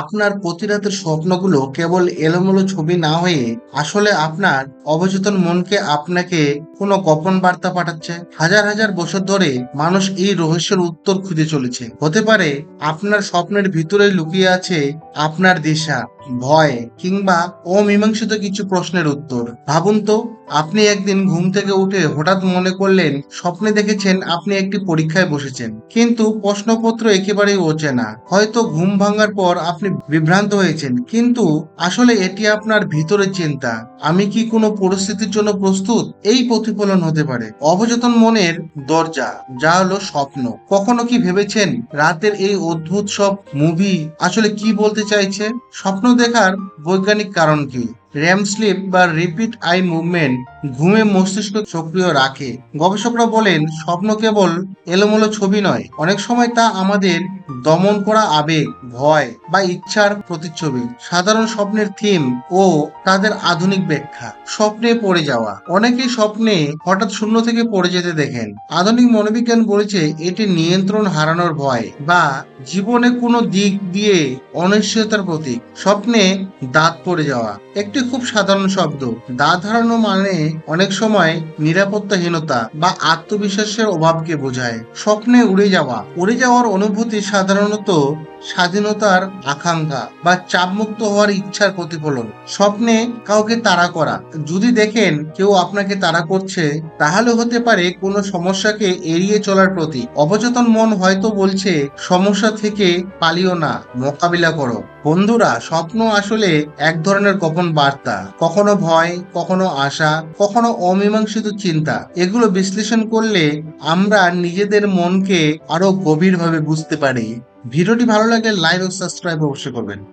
আপনার প্রতিরাতের স্বপ্নগুলো কেবল এলোমেলো ছবি না হয়ে আসলে আপনার অবচেতন মনকে আপনাকে কোনো গোপন বার্তা পাঠাচ্ছে? হাজার হাজার বছর ধরে মানুষ এই রহস্যের উত্তর খুঁজে চলেছে। হতে পারে আপনার স্বপ্নের ভিতরে লুকিয়ে আছে আপনার দিশা। ভয় কিংবা অমীমাংসিত কিছু প্রশ্নের উত্তর। ভাবুন তো, আপনি একদিন ঘুম থেকে উঠে হঠাৎ মনে করলেন, স্বপ্নে দেখেছেন আপনি একটি পরীক্ষায় বসেছেন। কিন্তু প্রশ্নপত্র একেবারেই অচেনা। হয়তো ঘুম ভাঙার পর আপনি বিভ্রান্ত হয়েছেন, কিন্তু আসলে এটি আপনার ভিতরের চিন্তা। আমি কি কোনো পরিস্থিতির জন্য প্রস্তুত? এই প্রতিফলন হতে পারে। অবচেতন মনের দরজা, যা হলো স্বপ্ন। কখনো কি ভেবেছেন রাতের এই অদ্ভুত সব মুভি আসলে কি বলতে চাইছে? স্বপ্ন দেখার বৈজ্ঞানিক কারণ কি? র্যাম স্লিপ বা রিপিট আই মুভমেন্ট ঘুমে মস্তিষ্ক সক্রিয় রাখে। গবেষকরা বলেন, স্বপ্ন কেবল এলোমেলো ছবি নয়, অনেক সময় তা আমাদের দমন করা আবেগ, ভয় বা ইচ্ছার প্রতিচ্ছবি। সাধারণ স্বপ্নের থিম ও তাদের আধুনিক ব্যাখ্যা। স্বপ্নে পড়ে যাওয়া। অনেকেই স্বপ্নে হঠাৎ শূন্য থেকে পড়ে যেতে দেখেন। আধুনিক মনোবিজ্ঞান বলেছে এটি নিয়ন্ত্রণ হারানোর ভয় বা জীবনে কোনো দিক দিয়ে অনিশ্চয়তার প্রতীক। স্বপ্নে দাঁত পড়ে যাওয়া। একটি খুব সাধারণ শব্দ। দাঁত হারানো মানে অনেক সময় নিরাপত্তাহীনতা বা আত্মবিশ্বাসের অভাবকে বোঝায়। স্বপ্নে উড়ে যাওয়া। উড়ে যাওয়ার অনুভূতি সাধারণত স্বাধীনতার আকাঙ্ক্ষা বা চাপমুক্ত হওয়ার ইচ্ছার প্রতিফলন। স্বপ্নে কাউকে তাড়া করা। যদি দেখেন কেউ আপনাকে তাড়া করছে, তাহলে হতে পারে কোনো সমস্যাকে এড়িয়ে চলার প্রতি অবচেতন মন হয়তো বলছে, সমস্যা থেকে পালিও না, মোকাবিলা করো। বন্ধুরা, স্বপ্ন আসলে এক ধরনের গোপন বার্তা। কখনো ভয়, কখনো আশা, কখনো অমীমাংসিত চিন্তা। এগুলো বিশ্লেষণ করলে আমরা নিজেদের মনকে আরও গভীরভাবে বুঝতে পারি। ভিডিওটি ভালো লাগলে লাইক ও সাবস্ক্রাইব অবশ্যই করবেন।